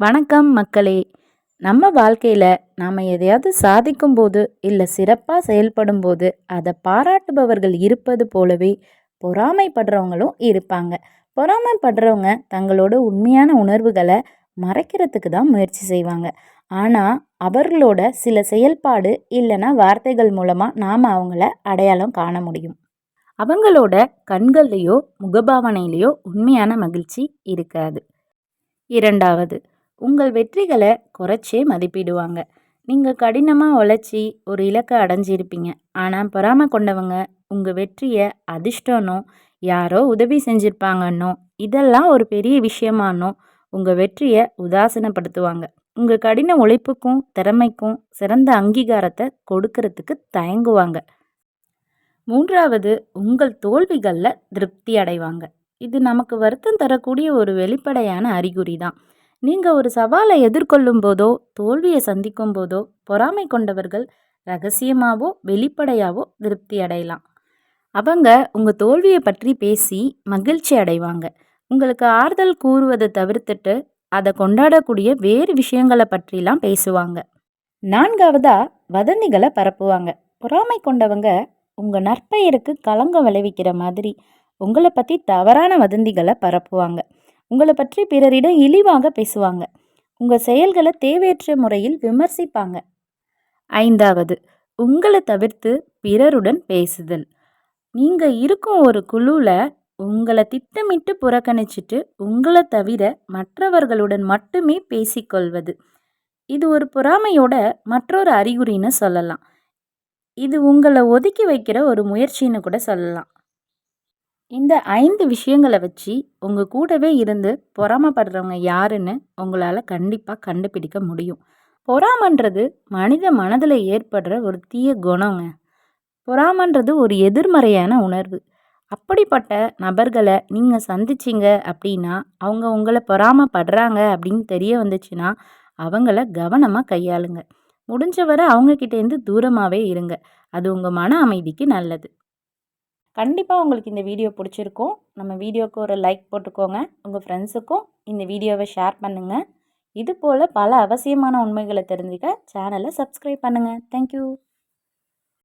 வணக்கம் மக்களே. நம்ம வாழ்க்கையில் நாம் எதையாவது சாதிக்கும்போது இல்லை சிறப்பாக செயல்படும்போது அதை பாராட்டுபவர்கள் இருப்பது போலவே பொறாமைப்படுறவங்களும் இருப்பாங்க. பொறாமைப்படுறவங்க தங்களோட உண்மையான உணர்வுகளை மறைக்கிறதுக்கு தான் முயற்சி செய்வாங்க. ஆனால் அவர்களோட சில செயல்பாடு இல்லைன்னா வார்த்தைகள் மூலமாக நாம் அவங்கள அடையாளம் காண முடியும். அவங்களோட கண்கள்லேயோ முகபாவனையிலையோ உண்மையான மகிழ்ச்சி இருக்காது. இரண்டாவது உங்கள் வெற்றிகளை குறைச்சே மதிப்பிடுவாங்க. நீங்கள் கடினமாக உழைச்சி ஒரு இலக்கை அடைஞ்சிருப்பீங்க. ஆனால் பொறாமை கொண்டவங்க உங்கள் வெற்றியை அதிர்ஷ்டனோ யாரோ உதவி செஞ்சுருப்பாங்கன்னோ இதெல்லாம் ஒரு பெரிய விஷயமானோ உங்கள் வெற்றியை உதாசீனப்படுத்துவாங்க. உங்கள் கடின உழைப்புக்கும் திறமைக்கும் சிறந்த அங்கீகாரத்தை கொடுக்கறதுக்கு தயங்குவாங்க. மூன்றாவது உங்கள் தோல்விகளில் திருப்தி அடைவாங்க. இது நமக்கு வருத்தம் தரக்கூடிய ஒரு வெளிப்படையான அறிகுறி தான் நீங்கள் ஒரு சவாலை எதிர்கொள்ளும் போதோ தோல்வியை சந்திக்கும் போதோ பொறாமை கொண்டவர்கள் ரகசியமாகவோ வெளிப்படையாகவோ திருப்தி அடையலாம். அவங்க உங்கள் தோல்வியை பற்றி பேசி மகிழ்ச்சி அடைவாங்க. உங்களுக்கு ஆறுதல் கூறுவதை தவிர்த்துட்டு அதை கொண்டாடக்கூடிய வேறு விஷயங்களை பற்றிலாம் பேசுவாங்க. நான்காவதாக வதந்திகளை பரப்புவாங்க. பொறாமை கொண்டவங்க உங்கள் நற்பெயருக்கு களங்கம் விளைவிக்கிற மாதிரி உங்களை பற்றி தவறான வதந்திகளை பரப்புவாங்க. உங்களை பற்றி பிறரிடம் இழிவாக பேசுவாங்க. உங்கள் செயல்களை தேவையற்ற முறையில் விமர்சிப்பாங்க. ஐந்தாவது உங்களை தவிர்த்து பிறருடன் பேசுதல். நீங்கள் இருக்கும் ஒரு குழுவில் உங்களை திட்டமிட்டு புறக்கணிச்சிட்டு உங்களை தவிர மற்றவர்களுடன் மட்டுமே பேசிக்கொள்வது. இது ஒரு பொறாமையோட மற்றொரு அறிகுறின்னு சொல்லலாம். இது உங்களை ஒதுக்கி வைக்கிற ஒரு முயற்சின்னு கூட சொல்லலாம். இந்த ஐந்து விஷயங்களை வச்சு உங்கள் கூடவே இருந்து பொறாமப்படுறவங்க யாருன்னு உங்களால் கண்டிப்பாக கண்டுபிடிக்க முடியும். பொறாமன்றது மனித மனதில் ஏற்படுற ஒரு தீய குணங்க. பொறாமன்றது ஒரு எதிர்மறையான உணர்வு. அப்படிப்பட்ட நபர்களை நீங்கள் சந்திச்சிங்க அப்படின்னா அவங்க உங்களை பொறாமப்படுறாங்க அப்படின்னு தெரிய வந்துச்சுன்னா அவங்கள கவனமாக கையாளுங்க. முடிஞ்ச வரை அவங்கக்கிட்டேருந்து தூரமாகவே இருங்க. அது உங்கள் மன அமைதிக்கு நல்லது. கண்டிப்பாக உங்களுக்கு இந்த வீடியோ பிடிச்சிருக்கும். நம்ம வீடியோவுக்கு ஒரு லைக் போட்டுக்கோங்க. உங்கள் ஃப்ரெண்ட்ஸுக்கும் இந்த வீடியோவை ஷேர் பண்ணுங்கள் இதுபோல் பல அவசியமான உண்மைகளை தெரிஞ்சுக்க சேனலை சப்ஸ்கிரைப் பண்ணுங்கள் தேங்க்யூ